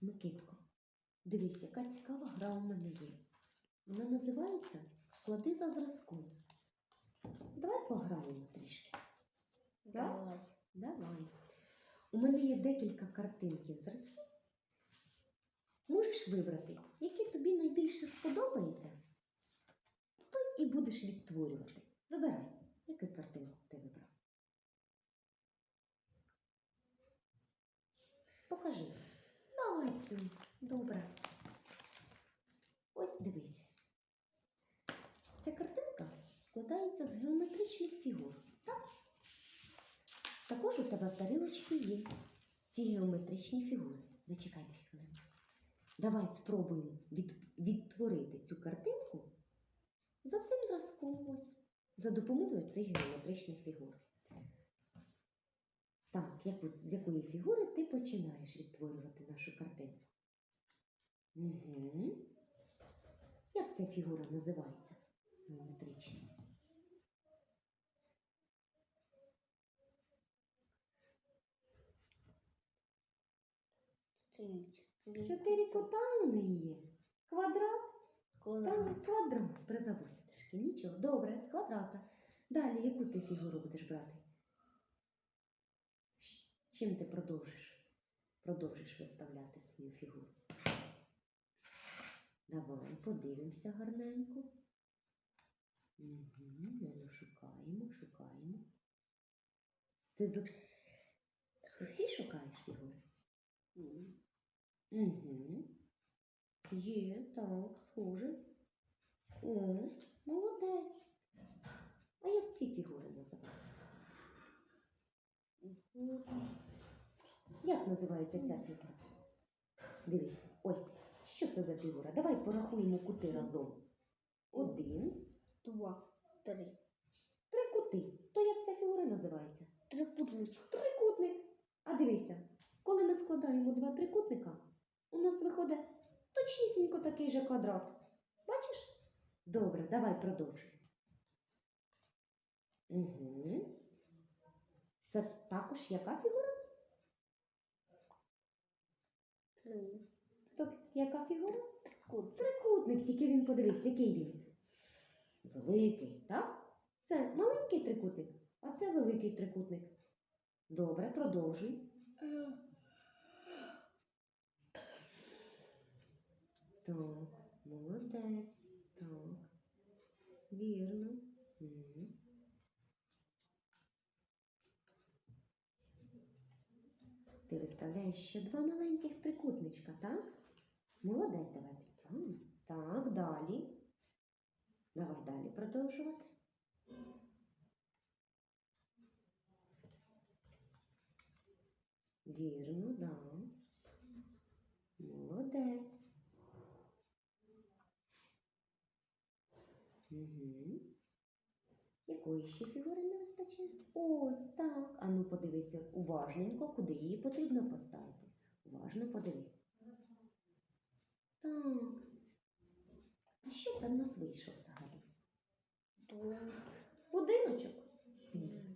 Микитко, дивись, яка цікава гра у мене є. Вона називається Склади за зразком. Давай пограємо трішки. Давай. Давай. У мене є декілька картинків зразків. Можеш вибрати, які тобі найбільше сподобається, той і будеш відтворювати. Вибирай, яку картинку ти вибрав. Покажи. Цю. Добре. Ось дивись. Ця картинка складається з геометричних фігур. Так? Також у тебе в тарілочці є ці геометричні фігури. Зачекай дві. Давай спробуємо від, відтворити цю картинку за цим зразком ось, за допомогою цих геометричних фігур. Так, як, з якої фігури ти починаєш відтворювати нашу картинку? Угу. Як ця фігура називається? Геометрична. Чотири. Кута у неї є. Квадрат. Квадрат. Квадрат. Призабувся трішки. Нічого. Добре, з квадрата. Далі, яку ти фігуру будеш брати? Чим ти продовжиш? Продовжиш виставляти свою фігуру. Давай подивимося гарненько. Угу, ну, шукаємо, шукаємо. Ти з оці шукаєш фігури? Угу. Є, так, схоже. О, молодець. А як ці фігури називаються? Як називається ця фігура? Дивись, ось. Що це за фігура? Давай порахуємо кути разом. Один, Два. Три. три кути. То як ця фігура називається? Трикутник. Трикутник. А дивися, коли ми складаємо два трикутника, у нас виходить точнісінько такий же квадрат. Бачиш? Добре, давай продовжуй. Угу. Це також яка фігура? Три. То яка фігура? Трикутник. Трикутник, тільки він подивись, який він. Великий, так? Це маленький трикутник, а це великий трикутник. Добре, продовжуй. Так, молодець. Так. Вірно. Ти виставляєш ще два маленьких трикутничка, так? Молодець, давай підтягнемо. Так, далі. Давай далі продовжувати. Вірно, да. Молодець. Угу. Якої ще фігури не вистачає? Ось так. А ну подивися уважненько, куди її потрібно поставити. Уважно подивись. Так. А що це в нас вийшло взагалі? Будиночок.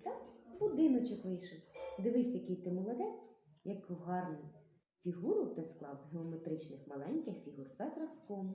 Так? Будиночок вийшов. Дивись, який ти молодець, яку гарну фігуру ти склав з геометричних маленьких фігур за зразком.